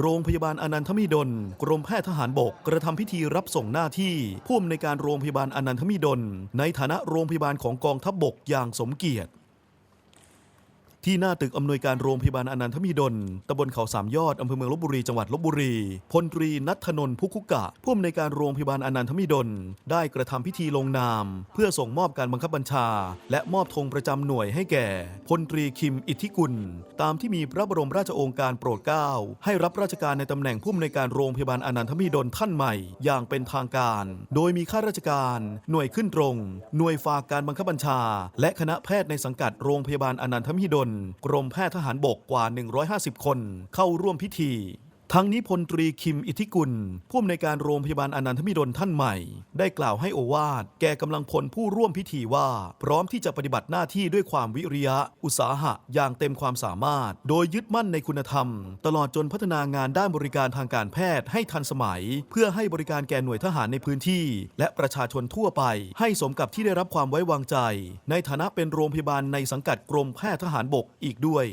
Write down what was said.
โรงพยาบาลอนันทมิดล กรมแพทย์ทหารบก กระทำพิธีรับส่งหน้าที่ผู้อำนวยการโรงพยาบาลอนันทมิดล ในฐานะโรงพยาบาลของกองทัพบกอย่างสมเกียรติ ที่หน้าตึกอำนวยการโรงพยาบาลอนันทมิดลตำบลเขาสามยอดอำเภอเมืองลบบุรีจังหวัดลบบุรีพลตรีนัทนนท์พุกคุกะผู้อำนวยการโรงพยาบาลอนันทมิดลได้กระทำพิธีลงนาม เพื่อส่งมอบการบังคับบัญชา และมอบธงประจำหน่วยให้แก่พลตรีคิมอิทธิกุล ตามที่มีพระบรมราชโองการโปรดเกล้าให้รับราชการในตำแหน่งผู้อำนวยการโรงพยาบาลอนันทมิดลท่านใหม่ อย่างเป็นทางการ โดยมีข้าราชการ หน่วยขึ้นตรง หน่วยฝากการบังคับบัญชา และคณะแพทย์ในสังกัดโรงพยาบาลอนันทมิดลกรมแพทย์ทหารบกกว่า 150 คนเข้าร่วมพิธี ทั้งนี้พลตรีคิมอิทธิกุล ผู้อำนวยการโรงพยาบาลอนันทมิดลท่านใหม่ ได้กล่าวให้โอวาทแก่กำลังพลผู้ร่วมพิธีว่า พร้อมที่จะปฏิบัติหน้าที่ด้วยความวิริยะ อุตสาหะอย่างเต็มความสามารถ โดยยึดมั่นในคุณธรรม ตลอดจนพัฒนางานด้านบริการทางการแพทย์ให้ทันสมัย เพื่อให้บริการแก่หน่วยทหารในพื้นที่ และประชาชนทั่วไป ให้สมกับที่ได้รับความไว้วางใจ ในฐานะเป็นโรงพยาบาลในสังกัดกรมแพทย์ทหารบกอีกด้วย